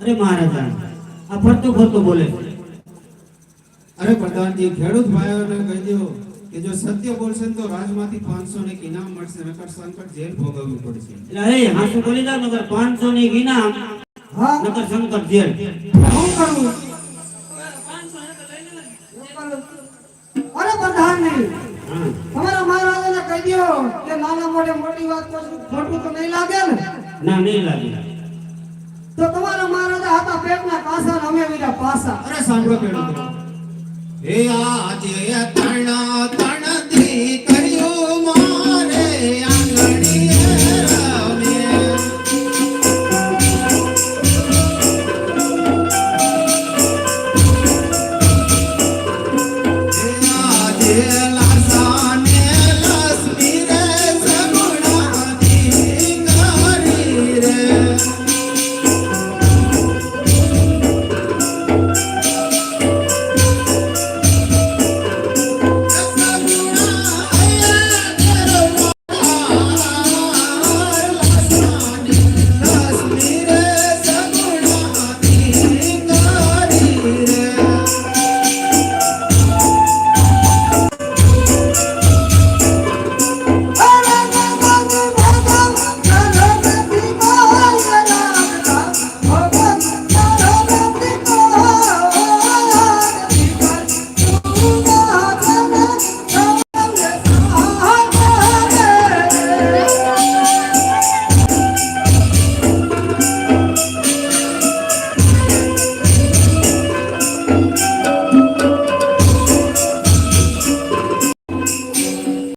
અરે મહારાજા આ ફરતો ફરતો બોલે. અરે પ્રધાનજી ખેડૂત ભાઈઓને કહી દો કે જો સત્ય બોલશે તો રાજમાંથી 500 ને ઇનામ મળશે નકર સંકટ જેલ ભોગવવું પડશે. એટલે અરે હા શું બોલી જાવ નકર 500 ને ઇનામ હા. નકર સંકટ જેલ. શું કરવું અરે પ્રધાનજી તમારા મહારાજાને કહી દો કે નાના મોટે મોટી વાત કરશું ખોટું તો નહીં લાગે ને? ના નહીં લાગે. પેટના કાસા અમે વીરા પાસા અરે સાંભળો પેડો હે આજે તણા, તણ દી કર્યો મારે Yeah.